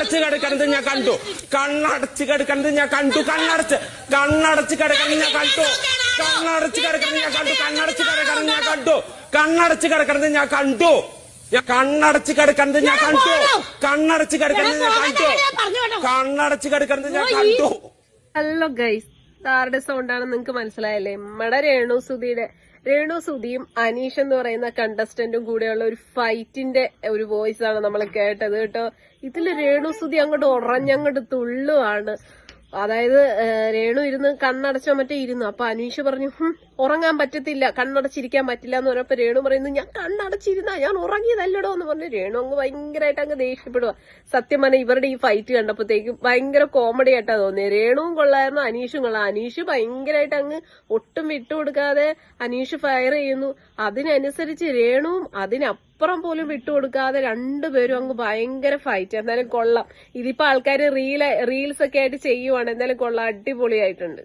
കണ്ണടച്ച് കിടക്കണത് ഞാൻ കണ്ടു. കണ്ണടച്ച് കിടക്കണത് ഞാൻ കണ്ടു. കണ്ണടച്ച് കണ്ണടച്ച് കിടക്കണത് ഞാൻ കണ്ടു. കണ്ണടച്ച് കിടക്കണത് ഞാൻ കണ്ടു. കണ്ണടച്ച് കിടക്കണത് ഞാൻ കണ്ടു. കണ്ണടച്ച് കിടക്കണത് ഞാൻ കണ്ടു. ഞാൻ കണ്ണടച്ച് കിടക്കണത് ഞാൻ കണ്ടു. കണ്ണടച്ച് കിടക്കണത് ഞാൻ കണ്ടു. കണ്ണടച്ച് കിടക്കണത് ഞാൻ കണ്ടു. Hello guys. ആരുടെ സൗണ്ടാണ് നിങ്ങൾക്ക് മനസ്സിലായല്ലേ? നമ്മുടെ രേണു സുധിയുടെ രേണു സുധിയും അനീഷ് എന്ന് പറയുന്ന കണ്ടസ്റ്റന്റും കൂടെയുള്ള ഒരു ഫൈറ്റിന്റെ ഒരു വോയിസ് ആണ് നമ്മൾ കേട്ടത് കേട്ടോ. ഇതിൽ രേണു സുധി അങ്ങോട്ട് ഉറഞ്ഞങ്ങോട്ട് തുള്ളുവാണ്. അതായത് രേണു ഇരുന്ന് കണ്ണടച്ചോ മറ്റേ ഇരുന്നു. അപ്പൊ അനീഷ് പറഞ്ഞു "ഹും, ഉറങ്ങാൻ പറ്റത്തില്ല കണ്ണടച്ചിരിക്കാൻ പറ്റില്ല എന്ന് പറഞ്ഞപ്പോ രേണു പറയുന്നു ഞാൻ കണ്ണടച്ചിരുന്ന ഞാൻ ഉറങ്ങിയതല്ലടോ എന്ന് പറഞ്ഞു രേണു അങ്ങ് ഭയങ്കരമായിട്ട് അങ്ങ് ദേഷ്യപ്പെടുക സത്യം പറഞ്ഞാൽ ഇവരുടെ ഈ ഫൈറ്റ് കണ്ടപ്പോഴത്തേക്കും ഭയങ്കര കോമഡി ആയിട്ടാ തോന്നിയത് രേണുവും കൊള്ളായിരുന്നു അനീഷും കൊള്ളാം. അനീഷ് ഭയങ്കരമായിട്ട് അങ്ങ് ഒട്ടും വിട്ടുകൊടുക്കാതെ അനീഷ് ഫയർ ചെയ്യുന്നു. അതിനനുസരിച്ച് രേണുവും അതിനപ്പുറം പോലും വിട്ടുകൊടുക്കാതെ രണ്ടുപേരും അങ്ങ് ഭയങ്കര ഫൈറ്റ് എന്തായാലും കൊള്ളാം. ഇതിപ്പോ ആൾക്കാർ റീൽ റീൽസ് ഒക്കെ ആയിട്ട് ചെയ്യുവാണ്. എന്തായാലും കൊള്ളാം. അടിപൊളിയായിട്ടുണ്ട്.